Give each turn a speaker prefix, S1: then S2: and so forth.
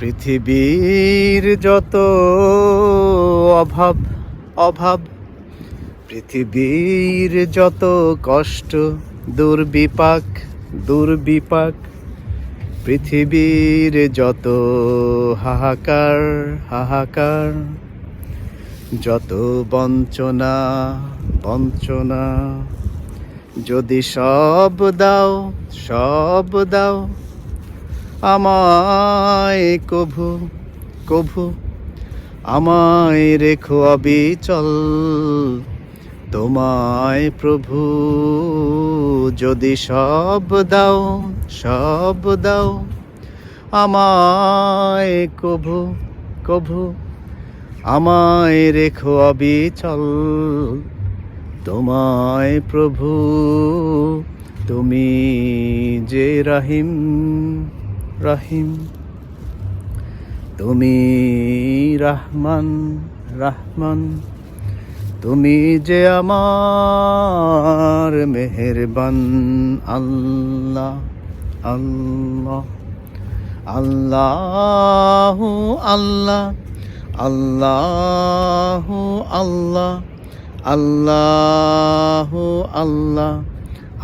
S1: পৃথিবীর যত অভাব অভাব, পৃথিবীর যত কষ্ট, দুর্বিপাক দুর্বিপাক, পৃথিবীর যত হাহাকার হাহাকার, যত বঞ্চনা বঞ্চনা, যদি সব দাও সব দাও আমায় কভু কভু, আমায় রেখো অবিচল। তোমায় প্রভু, যদি সব দাও সব দাও, আমায় কভু কভু, আমায় রেখো অবিচল। তোমায় প্রভু, তুমি যে রহিম রহিম। তুমি রহমান রহমান। তুমি যে আমার মেহেরবান, আল্লাহ আল্লাহ আল্লাহ আল্লাহ আল্লাহ আল্লাহ আল্লাহ আল্লাহ।